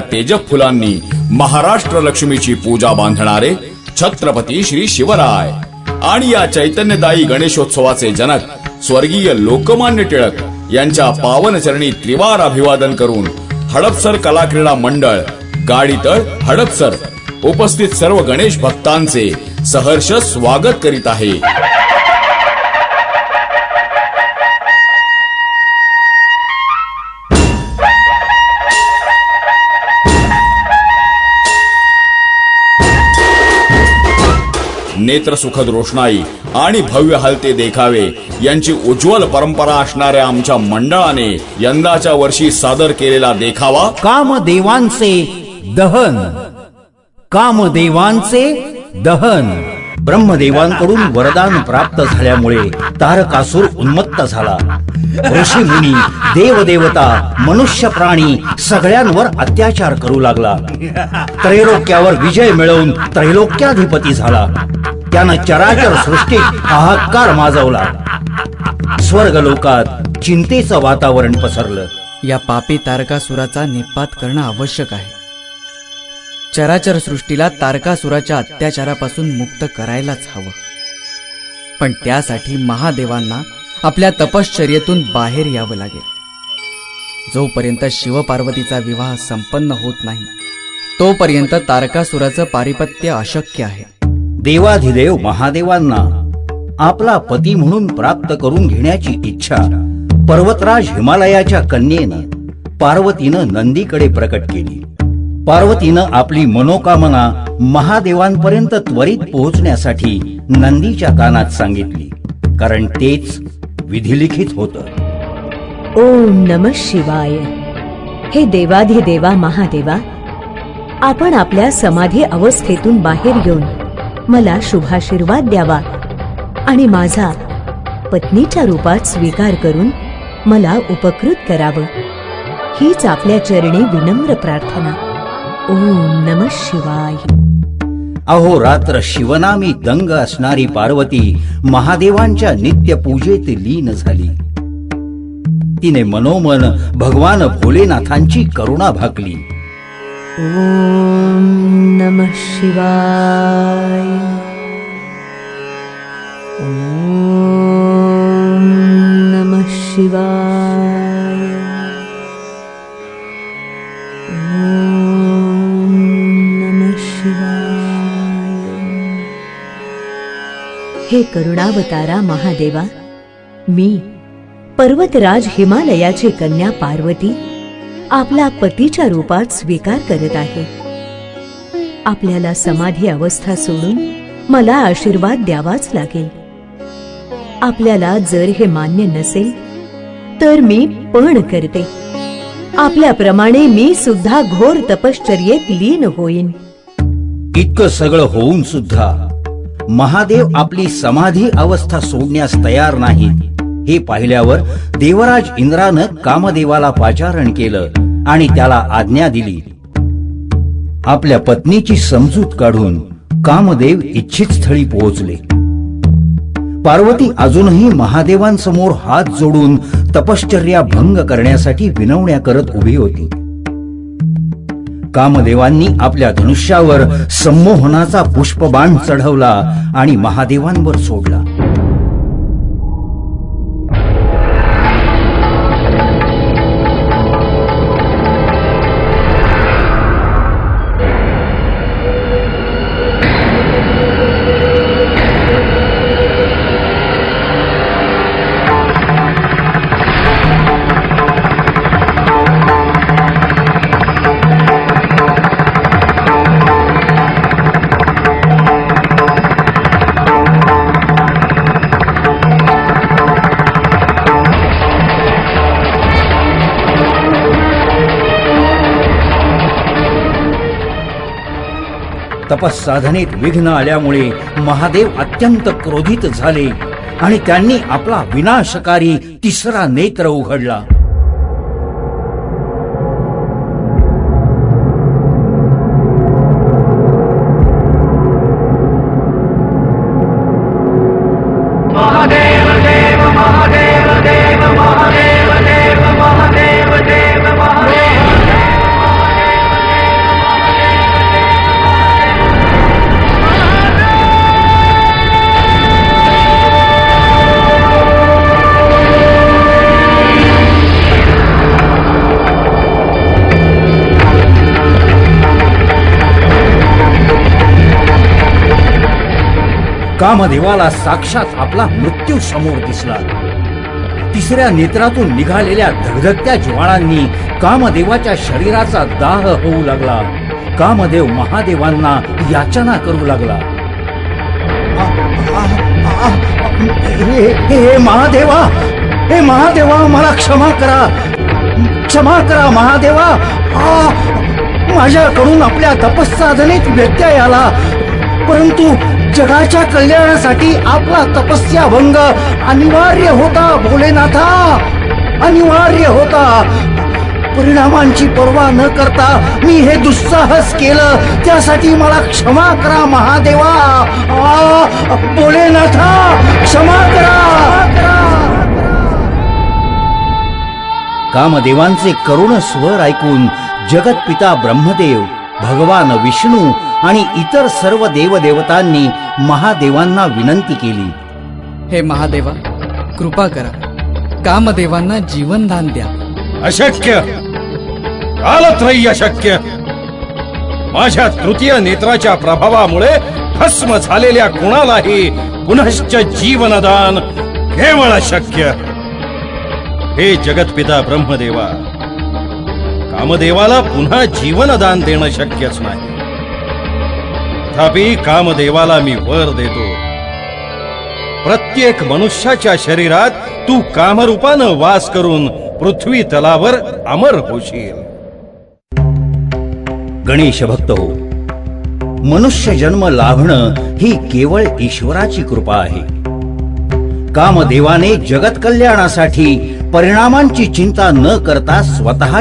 तेजक फुलांनी महाराष्ट्र लक्ष्मीची पूजा बांधणारे छत्रपती श्री शिवराय आणि या चैतन्यदायी गणेशोत्सवाचे जनक स्वर्गीय लोकमान्य टिळक यांच्या पावन चरणी त्रिवार अभिवादन करून हडपसर कलाक्रीडा मंडळ गाडीतळ हडपसर उपस्थित सर्व गणेश भक्तांचे सहर्ष स्वागत करीत आहे. नेत्र सुखद रोषणाई आणि भव्य हलते देखावे यांची उज्ज्वल परंपरा असणाऱ्या आमच्या मंडळाने यंदाच्या वर्षी सादर केलेला देखावा कामदेवांचे दहन. कामदेवांचे दहन. ब्रह्मदेवांकडून वरदान प्राप्त झाल्यामुळे तारकासूर उन्मत्त झाला. ऋषी मुनी देवदेवता मनुष्य प्राणी सगळ्यांवर अत्याचार करू लागला. त्रैलोक्यावर विजय मिळवून त्रैलोक्याधिपती झाला. त्यानं चराचर सृष्टीत हाहाकार माजवला. स्वर्गलोकात चिंतेचं वातावरण पसरलं. या पापी तारकासुराचा निपात करणं आवश्यक आहे. चराचर सृष्टीला तारकासुराच्या अत्याचारापासून मुक्त करायलाच हवं. पण त्यासाठी महादेवांना आपल्या तपश्चर्येतून बाहेर यावं लागेल. जोपर्यंत शिवपार्वतीचा विवाह संपन्न होत नाही तोपर्यंत तारकासुराचं पारिपत्य अशक्य आहे. देवाधिदेव महादेवांना आपला पती म्हणून प्राप्त करून घेण्याची इच्छा पर्वतराज हिमालयाच्या कन्येनं पार्वतीनं नंदीकडे प्रकट केली. पार्वतीनं आपली मनोकामना महादेवांपर्यंत त्वरित पोहोचण्यासाठी नंदीच्या कानात सांगितली कारण तेच विधिलिखित होत. ओम नम शिवाय. हे देवाधिदेवा महादेवा आपण आपल्या समाधी अवस्थेतून बाहेर येऊन मला शुभाशीर्वाद द्यावा आणि माझा पत्नीच्या रूपात स्वीकार करून मला उपकृत करावं. हीच आपल्या चरणी विनम्र प्रार्थना. ओम नम शिवाय. अहो रात्र शिवनामी दंग असणारी पार्वती महादेवांच्या नित्य पूजेत लीन झाली. तिने मनोमन भगवान भोलेनाथांची करुणा भाकली. ओम नमः शिवाय। ओम नमः शिवाय। ओम नमः शिवाय। हे करुणावतारा महादेवा मी पर्वतराज हिमालयाची कन्या पार्वती आपला पतीच्या रूपात स्वीकार करत आहे. आपल्याला समाधी अवस्था सोडून मला आशीर्वाद द्यावाच लागेल. आपल्याला जर हे मान्य नसेल तर मी पण करते. आपल्याप्रमाणे मी सुद्धा घोर तपश्चर्येत लीन होईन. इतकं सगळं होऊन सुद्धा महादेव आपली समाधी अवस्था सोडण्यास तयार नाही हे पाहिल्यावर देवराज इंद्रानं कामदेवाला पाचारण केलं आणि त्याला आज्ञा दिली. आपल्या पत्नीची समजूत काढून कामदेव इच्छित स्थळी पोहोचले. पार्वती अजूनही महादेवांसमोर हात जोडून तपश्चर्या भंग करण्यासाठी विनवण्या करत उभी होती. कामदेवांनी आपल्या धनुष्यावर संमोहनाचा पुष्पबाण चढवला आणि महादेवांवर सोडला. तपसाधनेत विघ्न आल्यामुळे महादेव अत्यंत क्रोधित झाले आणि त्यांनी आपला विनाशकारी तिसरा नेत्र उघडला. कामदेवाला साक्षात आपला मृत्यू समोर दिसला. तिसऱ्या नेत्रातून निघालेल्या धगधगत्या ज्वाळांनी कामदेवाच्या शरीराचा दाह होऊ लागला. कामदेव महादेवांना याचना करू लागला. हे हे महादेवा हे महादेवा मला क्षमा करा. क्षमा करा महादेवा. आ, माझ्याकडून आपल्या तपस्साधनेत व्यत्यय आला. परंतु जगाच्या कल्याणासाठी आपला तपस्या भंग अनिवार्य होता भोलेनाथा. अनिवार्य होता. परिणामांची पर्वा न करता मी हे दुस्साहस केलं. त्यासाठी मला क्षमा करा महादेवा. आ, भोलेनाथा क्षमा करा. कामदेवांचे करुण स्वर ऐकून जगतपिता ब्रह्मदेव भगवान विष्णू आणि इतर सर्व देवदेवतांनी महादेवांना विनंती केली. हे महादेवा कृपा करा. कामदेवांना जीवनदान द्या. अशक्य. कालत्रयी अशक्य. माझ्या तृतीय नेत्राच्या प्रभावामुळे भस्म झालेल्या कुणालाही पुनश्च जीवनदान केवळ अशक्य. हे जगतपिता ब्रह्मदेवा कामदेवाला पुन्हा जीवनदान देणं शक्यच नाही. तथापि कामदेवाला मी वर देतो. प्रत्येक मनुष्याच्या शरीरात तू कामरूपानं वास करून पृथ्वी तलावर अमर होशील. गणेश भक्त हो मनुष्य जन्म लाभणं ही केवळ ईश्वराची कृपा आहे. कामदेवाने जगत कल्याणासाठी परिणामांची चिंता न करता स्वतः